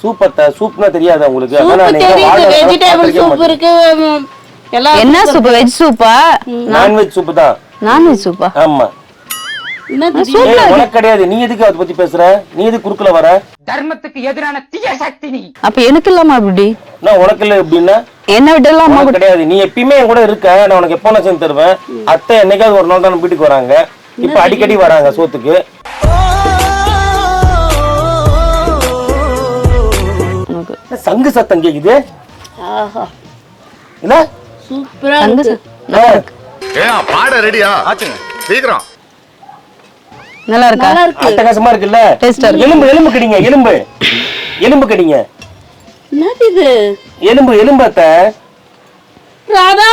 Soup அத்தை சூப்னா தெரியாதா உங்களுக்கு வெஜிடபிள் சூப். இருக்கு. என்ன சூப்பு வெஜ் சூப்பா நான்வெஜ் சூப் தான். நான்வெஜ் சூப்பா ஆமா. கிடையாது. நீ எதுக்கு அதை பத்தி பேசுற? நீ எதுக்கு குறுக்கல வர? தர்மத்துக்கு எதிரான தீய சக்தி நீ. அப்ப எனக்கு இல்லாம அப்படி நான் உனக்கு இல்ல எப்படின்னா? என்ன விட்டுலாம் அம்மா கிடையாது. நீ எப்பயுமே என் கூட இருக்க. நான் உனக்கு எப்போ நான் செஞ்சு தருவேன். அத்தை என்னைக்காவது ஒரு நாள் தான் வீட்டுக்கு வராங்க. இப்ப அடிக்கடி வராங்க சோத்துக்கு. சங்கு சத்தம் கேக்குது? ஆஹா. என்ன? சூப்பரா தங்க இருக்கு. ஏன் பாட ரெடியா? ஆச்சுங்க. சீக்கிரம். நல்லா இருக்கா? நல்லா இருக்கு. அட்டகாசமா இருக்குல்ல? Taste-ஆ இருக்கு. எலும்பு எலும்பு கடிங்க எலும்பு. எலும்பு கடிங்க. என்னது இது? எலும்பு எலும்பு அத்தை. ராதா!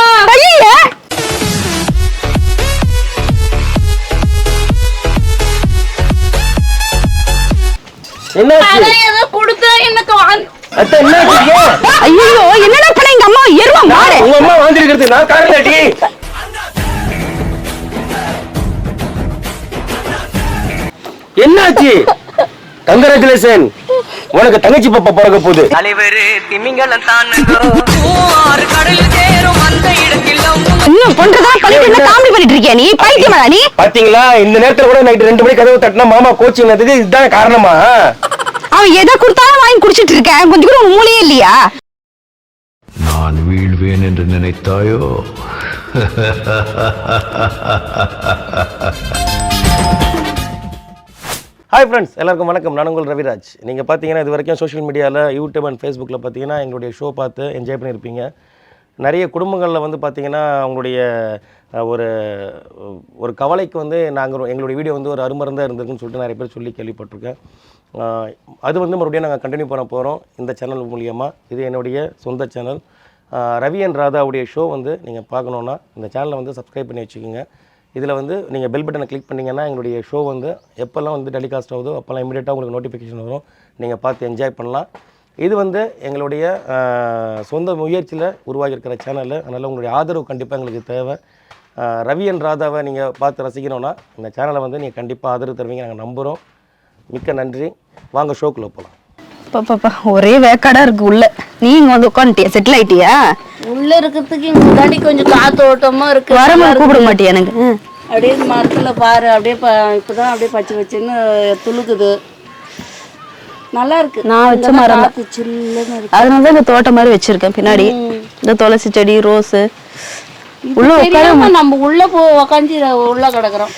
என்னாச்சு? அதான் ஏதோ கொடுத்தா எனக்கு அத்தை என்னாச்சு ஏன்? ஐயோ என்னடா பண்ண? எங்க அம்மா எருவா மாடு. உங்க அம்மா வாழ்ந்துருக்கிறது நான் காரணம் அடி என்னாச்சு? கங்கராச்சுலேஷன் உனக்கு தங்கச்சி பாப்பா பிறக்க போகுது. தலைவரு திமிங்கலம் தானுங்கோ ஆறு கடல் சேரும் அந்த இடத்தில் இன்னும் பண்றதா? பண்ணிட்டு என்ன காமெடி பண்ணிட்டு இருக்கியா நீ? பைத்தியமாடா நீ? பாத்தீங்களா? இந்த நேரத்துல கூட நைட் ரெண்டு மணிக்கு கதவு தட்டினா மாமா கோச்சிங்னதுக்கு இதுதான் காரணமா? அவன் எதை கொடுத்தாலும் வாங்கி குடிச்சிட்டு இருக்கேன். கொஞ்சம் கூட மூளையே இல்லையா? நான் வீழ்வேன் என்று நினைத்தாயோ? ஹாய் ஃப்ரெண்ட்ஸ் எல்லாருக்கும் வணக்கம். நான் உங்கள் ரவிராஜ். நீங்கள் பார்த்தீங்கன்னா இது வரைக்கும் சோஷியல் மீடியாவில் யூடியூப் அண்ட் ஃபேஸ்புக்கில் பார்த்தீங்கன்னா எங்களுடைய ஷோ பார்த்து என்ஜாய் பண்ணியிருப்பீங்க நிறைய குடும்பங்களில் வந்து பார்த்தீங்கன்னா அவங்களுடைய ஒரு ஒரு கவலைக்கு வந்து நாங்கள் எங்களுடைய வீடியோ வந்து ஒரு அருமருந்தாக இருந்திருக்குன்னு சொல்லிட்டு நிறைய பேர் சொல்லி கேள்விப்பட்டிருக்கேன். அது வந்து மறுபடியும் நாங்கள் கண்டினியூ பண்ண போகிறோம் இந்த சேனல் மூலியமாக இது என்னுடைய சொந்த சேனல் ரவி அண்ட் ராதாவுடைய ஷோ வந்து நீங்கள் பார்க்கணுன்னா இந்த சேனலை வந்து சப்ஸ்கிரைப் பண்ணி வச்சுக்கோங்க. இதில் வந்து நீங்கள் பெல் பட்டனை கிளிக் பண்ணிங்கன்னா எங்களுடைய ஷோ வந்து எப்போல்லாம் வந்து டெலிகாஸ்ட் ஆகுதோ அப்போல்லாம் இமீடியட்டாக உங்களுக்கு நோட்டிஃபிகேஷன் வரும். நீங்கள் பார்த்து என்ஜாய் பண்ணலாம். இது வந்து எங்களுடைய சொந்த முயற்சியில் உருவாகியிருக்கிற சேனல் அதனால் உங்களுடைய ஆதரவு கண்டிப்பாக எங்களுக்கு தேவை. ரவி அண்ட் ராதாவை நீங்கள் பார்த்து ரசிக்கணும்னா இந்த சேனலை வந்து நீங்கள் கண்டிப்பாக ஆதரவு தருவீங்க. நாங்கள் நம்புகிறோம் மிக்க நன்றி. வாங்க ஷோக்குள்ளே போகலாம் பாப்பா ஒரே வேக்காடா இருக்கு உள்ள. நீ இங்க வந்து உட்காந்துட்டியா செட்டில் ஆயிட்டியா? உள்ள இருக்கிறதுக்கு இங்க முன்னாடி கொஞ்சம் காத்தோட்டமா இருக்கு. வரமா கூப்பிட மாட்டியா எனக்கு. அப்படியே மரத்துல பாரு. அப்படியே இப்பதான் அப்படியே பச்சை பச்சைன்னு துளுக்குது. நல்லா இருக்கு. நான் வச்ச மரம். காத்து அதனால தான் இந்த தோட்டம் மாதிரி வச்சிருக்கேன். பின்னாடி இந்த துளசி செடி ரோஸு உள்ள உட்கார நம்ம உள்ள போ உக்காந்து உள்ள கிடக்குறோம்.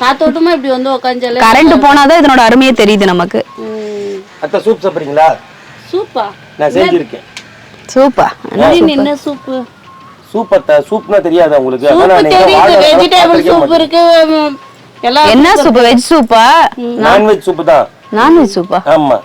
காத்தோட்டமா இப்படி வந்து உக்காஞ்சாலே கரண்ட் போனாதான் இதனோட அருமையே தெரியுது நமக்கு. ம். அத்தை சூப் சாப்பிட்றீங்களா? சூப்பா நான் செஞ்சுருக்கேன். சூப்பா என்ன சூப்பு சூப் அத்தை? சூப்னா தெரியாதா உங்களுக்கு? Vegetable soup. இருக்கு. என்ன சூப்பு வெஜ் சூப்பா நான்வெஜ் சூப் தான். நான்வெஜ் சூப்பா ஆமா.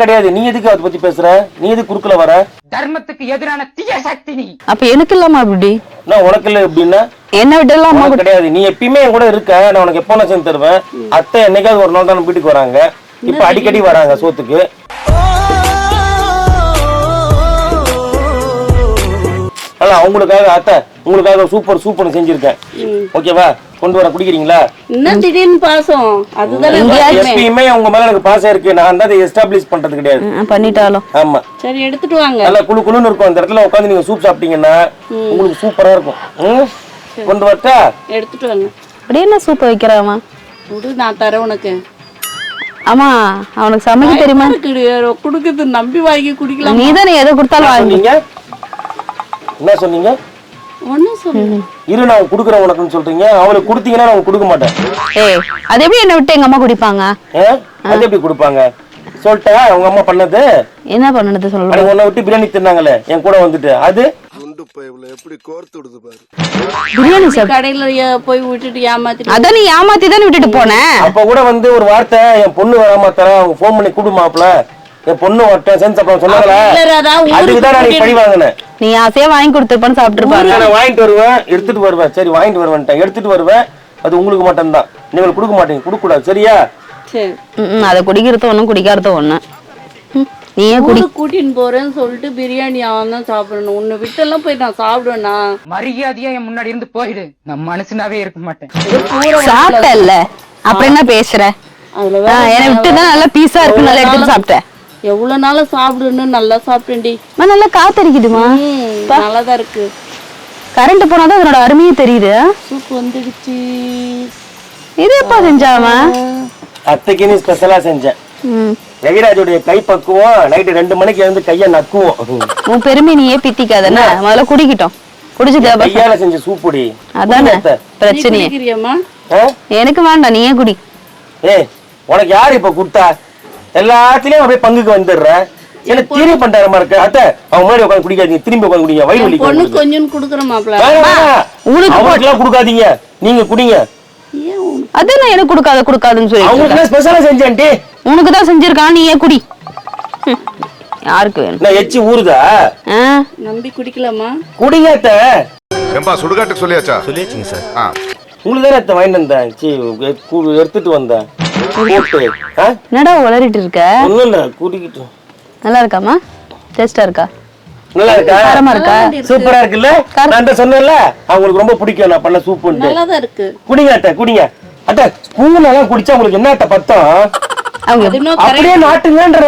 கிடையாது. நீ எதுக்கு அதை பத்தி பேசுற? நீ எதுக்கு குறுக்கல வர? தர்மத்துக்கு எதிரான தீய சக்தி நீ. அப்ப எனக்கு இல்லாம அப்படி நான் உனக்கு இல்ல எப்படின்னா? என்ன உனக்கு கிடையாது. நீ எப்பயுமே என் கூட இருக்க. நான் உனக்கு எப்போ நான் செஞ்சு தருவேன்? அத்தை என்னைக்காவது ஒரு நாள் தான் வீட்டுக்கு வராங்க. இப்ப அடிக்கடி வராங்க சோத்துக்கு. அல்ல அவங்களுக்காக அத்தை உங்களுக்காக சூப்பர் சூப்பர் செஞ்சிருக்கேன். ஓகேவா? கொண்டு வர குடிக்கிறீங்களா? என்ன திடீர்னு பாசம்? அதுதானே. எப்பயுமே உங்க மேல எனக்கு பாசம் இருக்கு. நான் தான் அதை எஸ்டாப்ளிஷ் பண்றது கிடையாது. பண்ணிட்டாலும். ஆமா. சரி எடுத்துட்டு வாங்க. நல்லா குளு குளுன்னு இருக்கும். அந்த இடத்துல உட்காந்து நீங்க சூப் சாப்பிட்டீங்கன்னா உங்களுக்கு சூப்பரா இருக்கும்? கொண்டு வரட்டா? எடுத்துட்டு வாங்க. அப்படியே என்ன சூப்பை வைக்கிறான் விடு நான் தரேன் உனக்கு. ஆமா அவனுக்கு சமைக்க தெரியுமா? குடுக்குது நம்பி வாங்கி குடிக்கலாம்? நீ தானே எதை கொடுத்தாலும் வாங்கி சொன்னீங்க? என்ன சொன்னீங்க? இரு நான் கொடுக்குறேன் உனக்குன்னு சொல்றீங்க. அவளுக்கு கொடுத்தீங்கன்னா நான் கொடுக்க மாட்டேன். ஏய் அது எப்படி என்ன விட்டு எங்க அம்மா குடிப்பாங்க? ஏ? அது எப்படி கொடுப்பாங்க? சொல்லிட்டா உங்க அம்மா பண்ணது? என்ன பண்ணது சொல்லு அன்னைக்கு உன்னை விட்டு பிரியாணி தின்னாங்களே என் கூட வந்துட்டு. அது? குண்டு பைப்ல எப்படி கோர்த்து விடுது பாரு. பிரியாணி சாப்பிட்டு கடையில ஏ- போய் விட்டுட்டு ஏமாத்திட்டு அதான் நீ ஏமாத்தி தானே விட்டுட்டு போனேன் அப்ப கூட வந்து ஒரு வார்த்தை என் பொண்ணு வராம தரேன் அவங்க ஃபோன் பண்ணி கூடு மாப்பிள என் பொண்ணு வரட்டும் செஞ்சு சாப்பிட சொன்னாங்களே இல்ல ராதா, ஊருக்கு அதுக்கு தான் நான் கூட்டிட்டு- பழி வாங்கினேன். நீ ஆசையா வாங்கி கொடுத்துருப்பான்னு சாப்பிட்டுருப்பாங்க நான் வாங்கிட்டு வருவேன் எடுத்துட்டு வருவேன். சரி வாங்கிட்டு வருவேன்ட்டேன். எடுத்துட்டு வருவேன். அது உங்களுக்கு மட்டும்தான். நீங்கள் கொடுக்க மாட்டீங்க கொடுக்க கூடாது சரியா? சரி. அதை குடிக்கிறது ஒண்ணும் குடிக்காதது ஒண்ணு. ம், நீயே குடி கூட்டின்னு போறேன்னு சொல்லிட்டு பிரியாணி அவன் தான் சாப்பிடணும். உன்னை விட்டெல்லாம் போய் நான் சாப்பிடுவேனா மரியாதையா என் முன்னாடி இருந்து போயிடு. நான் மனுஷனாவே இருக்க மாட்டேன். சாப்பிட்டல்ல. அப்புறம் என்ன பேசுற? அதுல விட்டு தான் நல்லா பீஸா இருக்கு நல்லா எடுத்து சாப்பிட்டேன். எவ்வளவு நாளா சாப்பிடுன்னு நல்லா சாப்பிட்டேன்டி. அம்மா, நல்லா காத்தடிக்குதுமா நல்லா தான் இருக்கு. கரண்ட் போனாதான் அதனோட அருமையே தெரியுது. சூப் வந்துடுச்சு. இது எப்பா செஞ்சாமா அத்தைக்கு நீ ஸ்பெஷலாக செஞ்சேன். ம். ரவிராஜோடைய கை பக்குவோம். நைட்டு ரெண்டு மணிக்கு எழுந்து கையை நக்குவோம். உன் பெருமை நீயே பித்திக்காதண்ணா முதல்ல குடிக்கிட்டோம். குடிச்சிட்டு கையால செஞ்ச சூப்புடி. அதானே. பிரச்சனையே? எனக்கு வேண்டாம் நீயே குடி. ஏய் உனக்கு யார் இப்ப கொடுத்தா? எல்லாத்துலயும் அப்படியே பங்குக்கு வந்துடுற. என்ன தீனி பண்ற மாதிரி இருக்கு. அத்தை அவங்க முன்னாடி உட்காந்து குடிக்காதீங்க. திரும்பி உட்காந்து குடிங்க. வயிறு வலி பொண்ணு கொஞ்சம் குடுக்குற மாப்பிள்ள. உங்களுக்கு அவங்களுக்குலாம் கொடுக்காதீங்க. நீங்க குடிங்க. ஏன் உனக்கு? அது நான் எனக்கு கொடுக்காத கொடுக்காதுன்னு சொல்லி அவங்களுக்கு ஸ்பெஷலா செஞ்சேன்டி உனக்கு தான் செஞ்சிருக்கான் நீயே குடி? ஹம். யாருக்கு வேணும்? நான் எச்சி ஊறுதா? நம்பி குடிக்கலாமா குடிங்க அத்தை. ஏம்பா சுடுகாட்டுக்கு சொல்லியாச்சா? சொல்லியாச்சுங்க சார். ஆ. உங்களுக்கு தானே அத்தை வாங்கிட்டு வந்தேன். சி கு- எடுத்துட்டு வந்தேன். என்னடா உளறிட்டு இருக்க? ஒண்ணும் இல்ல குடிக்கிட்டு நல்லா இருக்காமா டேஸ்டா இருக்கா? நல்லா இருக்கா? காரமா இருக்கா சூப்பரா இருக்குல்ல? நான் தான் சொன்னேன்ல அவங்களுக்கு ரொம்ப பிடிக்கும் நான் பண்ண சூப்புன்ட்டு. நல்லா தான் இருக்கு. குடிங்க அத்தை குடிங்க. அத்தை பூனெல்லாம் குடிச்சா உங்களுக்கு என்ன அத்தை பத்தம்? அப்படியே நாட்டுங்கன்ற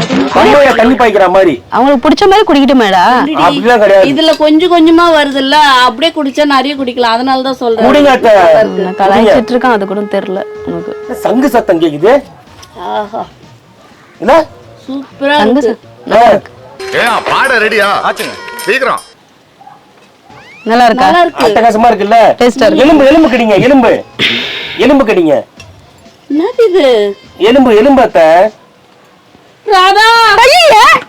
பம்பையில தண்ணி பாய்க்கிற மாதிரி. அவங்களுக்கு பிடிச்ச மாதிரி குடிக்கட்டுமேடா. அப்படிலாம் கிடையாது. இதுல கொஞ்சம் கொஞ்சமா வருதுல்ல அப்படியே குடிச்சா நிறைய குடிக்கலாம். அதனால தான் சொல்றேன். குடிங்க அத்தை. நான் கலாய்ச்சிட்டு இருக்கான் அது கூட தெரியல உனக்கு. சங்கு சத்தம் கேக்குது. ஆஹா. என்ன? சூப்பரா தங்க இருக்கு. ஆ, ஏன் பாட ரெடியா? சீக்கிரம். நல்லா இருக்கா? நல்லா இருக்கு. அட்டகாசமா இருக்குல்ல? எலும்பு எலும்பு கடிங்க எலும்பு. எலும்பு கடிங்க. என்னது இது? எலும்பு எலும்பு அத்தை. ஏன்?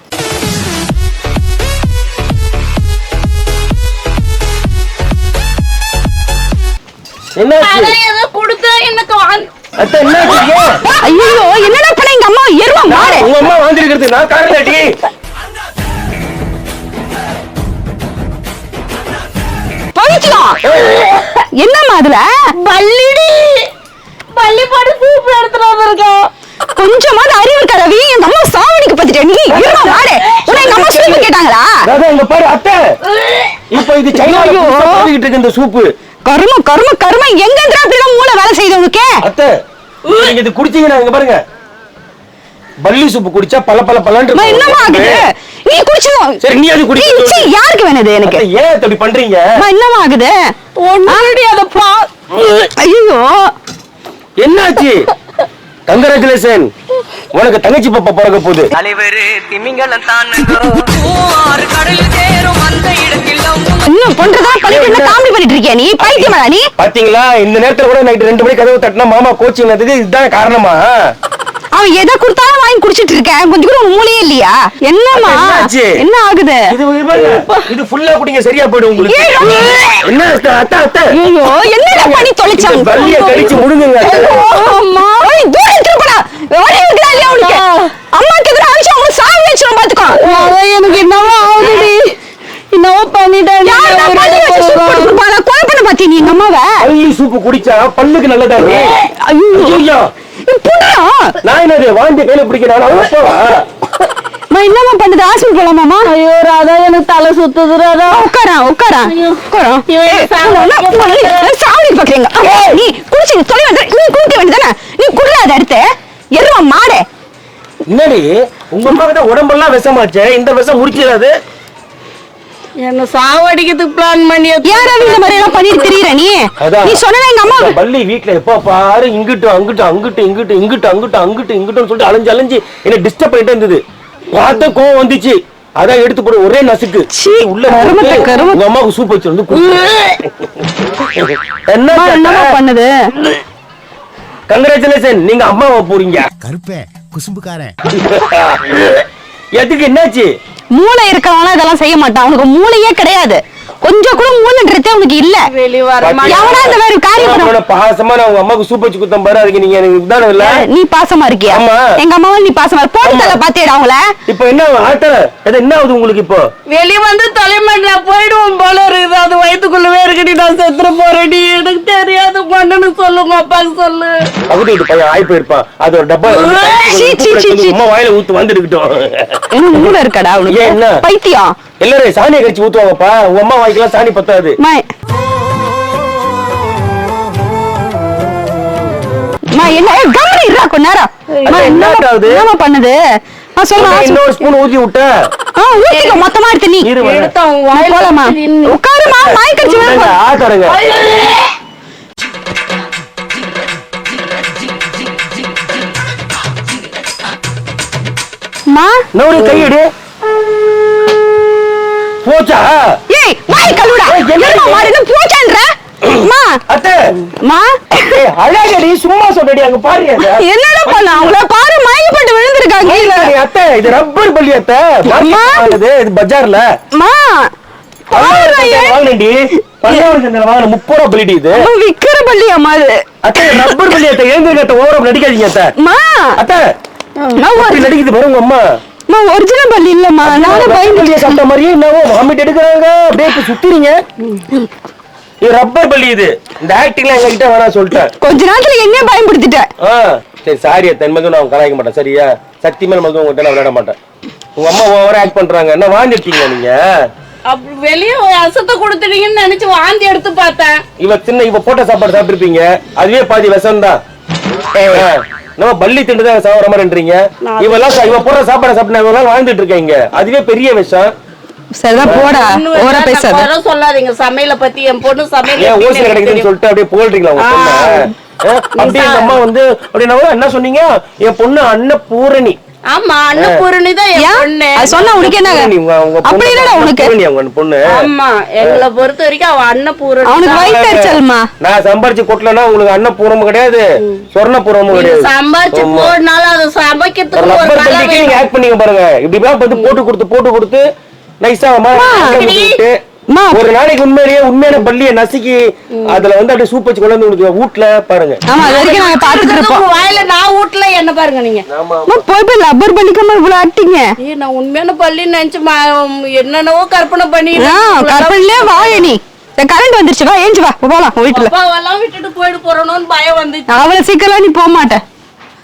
ஐயோ! என்னடா பண்ண? எங்க அம்மா எருவா மாடு. உங்க அம்மா வாந்திருக்கிறது நான் காரணம் பவிச்சியம் என்னம்மா அதுல? பள்ளிடி! பள்ளி பாடு சூப் எடுத்துட்டு வந்திருக்கோம் கொஞ்சமாவது அறிவு இருக்கா ரவி எங்க அம்மா சாவடிக்க பத்திட்ட நீ எருவா மாடு உன்னை எங்க அம்மா சூப்பு கேட்டாங்களா அதான் இங்க பாரு அத்தை இப்போ இது சைனால போய்கிட்டு இருக்கு இந்த சூப்பு. கரும கரும கரும. எங்க இருந்தா அப்படிலாம் மூளை வேலை செய்யுது உனக்கு? அத்தை நீங்க இது குடிச்சீங்கன்னா இங்க பாருங்க. பல்லி சூப்பு குடிச்சா பல பல பலன்னு அம்மா, என்னம்மா ஆகுது? நீ குடிச்சிடும் சரி நீ அது குடி யாருக்கு வேணுது எனக்கு? ஏன் அப்படி பண்றீங்க? அம்மா, என்னம்மா ஆகுது? ஒன்னாடி அத பா ஐயோ. என்னாச்சு? கங்கராச்சுலேஷன் உனக்கு தங்கச்சி பாப்பா பிறக்க போகுது. தலைவரு திமிங்கலம் ஆறு கடல் சேரும் அந்த இடத்தில் இன்னும் பண்றதா பண்ணிட்டு என்ன? காமெடி பண்ணிட்டு இருக்கியா நீ? பைத்தியமா நீ? பாத்தீங்களா? இந்த நேரத்துல கூட நைட் ரெண்டு மணிக்கு கதவு தட்டினா மாமா கோச்சிங் நடந்தது இதுதான் காரணமா? அவன் எதை கொடுத்தாலும் வாங்கி குடிச்சிட்டு இருக்கேன். கொஞ்சம் கூட மூளையே இல்லையா? என்னம்மா? என்னாச்சு? என்ன ஆகுது? இது ஃபுல்லா குடிங்க சரியா போயிடும் உங்களுக்கு. என்ன அத்தை, அத்தை, அத்தை? ஐயோ என்னடா பண்ணி தொலைச்சான்? இந்த பல்லிய கடிச்சு முடுங்குங்க. அம்மா. ஓய் தூரம் திருப்படா ஓடி உனக்கு அம்மாக்கு எதிராக அடிச்சு அவங்க சாவி வச்சிரும் பாத்துக்கோ எனக்கு என்னவோ ஆகுதுடி. என்னவோ பண்ணிட்டேன் கொலை பண்ண பாத்தி நீ எங்க அம்மாவை? பல்லி சூப்பு குடிச்சா பல்லுக்கு நல்லதா ஐயோ. ஐயோ புண்ணா நான் என்னது வாந்தி கையில பிடிக்கிறான் அம்மா என்னம்மா பண்ணுது? ஹாஸ்பிட்டல் போலாமாமா ஐயோ ராதா எனக்கு தலை சுத்துது ராதா. உட்காரா உட்காரா. உட்காரா. சாவடி பாக்குறீங்க நீ குடிச்சு நீ தொலை நீ குடிக்க வேண்டியதானே நீ குடிக்காத அடுத்து. எருவா மாடு. என்னடி? உங்க அம்மா கிட்ட உடம்பெல்லாம் விஷமாச்சே? இந்த விஷம் முடிச்சிடாது என்ன சாவடிக்கிறதுக்கு பிளான் பண்ணி யாரா இந்த மாதிரி எல்லாம் பண்ணிட்டு தெரியற நீ. நீ சொன்னா எங்க அம்மா பள்ளி வீட்ல எப்ப பாரு இங்கிட்டு அங்கிட்டு அங்கிட்டு இங்கிட்டு இங்கிட்டு அங்கிட்டு அங்கிட்டு இங்கிட்டுன்னு சொல்லிட்டு அலைஞ்சு அலைஞ்சு என்ன டிஸ்டர்ப் பண்ணிட்டு இருந்தது. பார்த்த கோவம் வந்துச்சு. அதான் எடுத்து போடு ஒரே நசுக்கு. சீ, உள்ள. உங்க அம்மாவுக்கு சூப் வச்சு வந்து. என்ன பண்ணுது? கங்கராச்சுலேஷன் நீங்க அம்மாவை போறீங்க? கருப்பே குசும்புக்காரன். எதுக்கு என்னாச்சு? மூளை இருக்கிறவங்க இதெல்லாம் செய்ய மாட்டான். உனக்கு மூளையே கிடையாது. கொஞ்சம் கூட மூளைன்றதே உனக்கு இல்ல. எவனா இந்த மாதிரி காரியம் பண்ண பாசமா நான் உங்க அம்மாவுக்கு சூப் வச்சு குத்தம் பாரு அதுக்கு நீங்க எனக்கு இதுதானே இல்ல. நீ பாசமா இருக்கியா. எங்க அம்மாவை நீ பாசமா. போட்டு தலை பாத்தியடா அவங்கள. இப்போ என்ன ஆட்டல அது என்ன ஆகுது உங்களுக்கு இப்போ? வெளிய வந்து தலைமணில போயிடுவோம் போல இருக்குது. அது வயித்துக்குள்ளவே இருக்குடி. நான் செத்துற போறேடி எனக்கு தெரியாது. பண்ணுன்னு சொல்லுங்க அப்பாக்கு சொல்லு. பகுதி வீட்டு பையன் ஆய் போயிருப்பான். அது ஒரு டப்பா சீ, சீ, சீ, சீ. அம்மா வாயில ஊத்து வந்து இருக்கட்டும் என்ன மூளை இருக்கடா? உனக்கு பைத்தியம். எல்லாரும் சாணியை கடிச்சு ஊத்துவாங்கப்பா. உங்க அம்மா வாய்க்கெல்லாம் சாணி பத்தாது. என்ன? இருடா கொஞ்ச நேரம். என்ன ஆகுது? பண்ணுது? இன்னொரு ஸ்பூன் ஊத்தி விட்ட. ஊத்திக்க மொத்தமா எடுத்து நீ. எடுத்து போலாமா. உட்காருமா கடிச்சு ஆட்டருங்க மா. கையெடு போச்சா? ஏய் வாய் கழுவுடா. இது? மாடுன்னு போச்சான்ற? மா. அத்தை. மா. ஏய், அழகடி சும்மா சொல்றடி அங்க அத. என்னடா பண்ண? அவங்கள பாரு மயக்கப்பட்டு விழுந்திருக்காங்க. இல்ல, அத்தை இது ரப்பர் பள்ளி அத்தை. வாங்குது இது பஜார்ல. மா. வாங்கினேன்டி. பல்லாவரம் சந்தையில வாங்கின முப்பது ரூபா பள்ளிடி இது. விக்கிற பள்ளியாமா அது அத்தை ரப்பர் அத்தை. அத்தை ஓவரம் நடிக்காதீங்க அத்தை. மா. அத்தை நடிக்குது பாரு உங்க அம்மா. மா ஒரிஜினல் பள்ளி இல்லம்மா. நானும் பயந்து பள்ளியை சாப்பிட்ட மாதிரியே என்னவோ வாமிட் எடுக்கிறாங்க அப்படியே சுத்துறீங்க இது ரப்பர் பள்ளி இது. இந்த ஆக்டிங்லாம் எங்க கிட்ட வேணாம் சொல்லிட்டேன். கொஞ்ச நேரத்துல என்ன பயன்படுத்திட்டேன் ஆ சரி சாரி இனிமேல் நான் கலாய்க்க மாட்டேன். சரியா சக்தி மேல் மருந்து உங்ககிட்ட நான் விளையாட மாட்டேன். உங்க அம்மா ஓவரா ஆக்ட் பண்றாங்க. என்ன வாங்கிருக்கீங்க நீங்க? அப்படி வெளியே அசத்தை கொடுத்துட்டீங்கன்னு நினைச்சு வாந்தி எடுத்து பார்த்தேன். இவ சின்ன இவ போட்ட சாப்பாடு சாப்பிட்டுருப்பீங்க. அதுவே பாதி விஷம் தான் நம்ம பள்ளி திண்டு தான் சாப்பிட்ற மாதிரின்றீங்க இவெல்லாம் இவ போடுற சாப்பாடு சாப்பிட்டு இவெல்லாம் வாழ்ந்துட்டு இருக்கீங்க அதுவே பெரிய விஷம். சரிதான் போடா. இன்னும் ஓர வேணா பேசாத. குறை சொல்லாதீங்க. சமையல பத்தி என் பொண்ணு சமையல் ஏன் ஓசி கிடைக்குதுன்னு. சொல்லிட்டு அப்படியே போல்றீங்களா உங்க பொண்ணை? ஆ, அப்படியே எங்க அம்மா வந்து அப்படின்னா என்ன சொன்னீங்க? என் பொண்ணு அன்னபூரணி. ஆமா அன்னபூரணி தான் என் பொண்ணு. அது சொன்னா உனக்கு என்ன உங்க- உங்க அப்படி இல்லடா உனக்கு. அவங்க பொண்ணு. ஆமா எங்களை பொறுத்த வரைக்கும் அவ அன்னபூரணி அவனுக்கு தான். வயிற்றுச்சல்மா நான் சம்பாரிச்சு கொட்டலன்னா உங்களுக்கு அன்னபூரமும் கிடையாது சொர்ணபூரமும் நீங்க கிடையாது. சம்பாரிச்சு ஆமா. போடனாலும் அதை சமைக்கிறதுக்கு ஒரு ரப்பர் கலை பள்ளிக்கு நீங்க. ஆக்ட் பண்ணீங்க பாருங்க. இப்படி எல்லாம் வந்து போட்டு கொடுத்து போட்டு கொடுத்து நைஸா. ஒரு நாளைக்கு உண்மையிலேயே உண்மையான பள்ளியை நசுக்கி அதுல வந்து அப்படியே சூப் வச்சு கொண்டு வந்து உங்களுக்கு வீட்டுல பாருங்க. ஆமா அது வரைக்கும் நாங்க பாத்துட்டு இருப்போம். வாயில நான் வீட்டுல என்ன பாருங்க நீங்க. போய் போய் லப்பர் பண்ணிக்காம இவ்வளவு அட்டிங்க ஏய், நான் உண்மையான பள்ளி நினைச்சு ம- என்னென்னவோ கற்பனை பண்ணி கற்பனையிலே வாய நீ. கரண்ட் வந்துருச்சு வா ஏஞ்சு வா. போலாம் வீட்டுல. விட்டுட்டு போயிட்டு போறணும்னு பயம் வந்துச்சு. அவ்வளவு சீக்கிரம் நீ போக மாட்ட.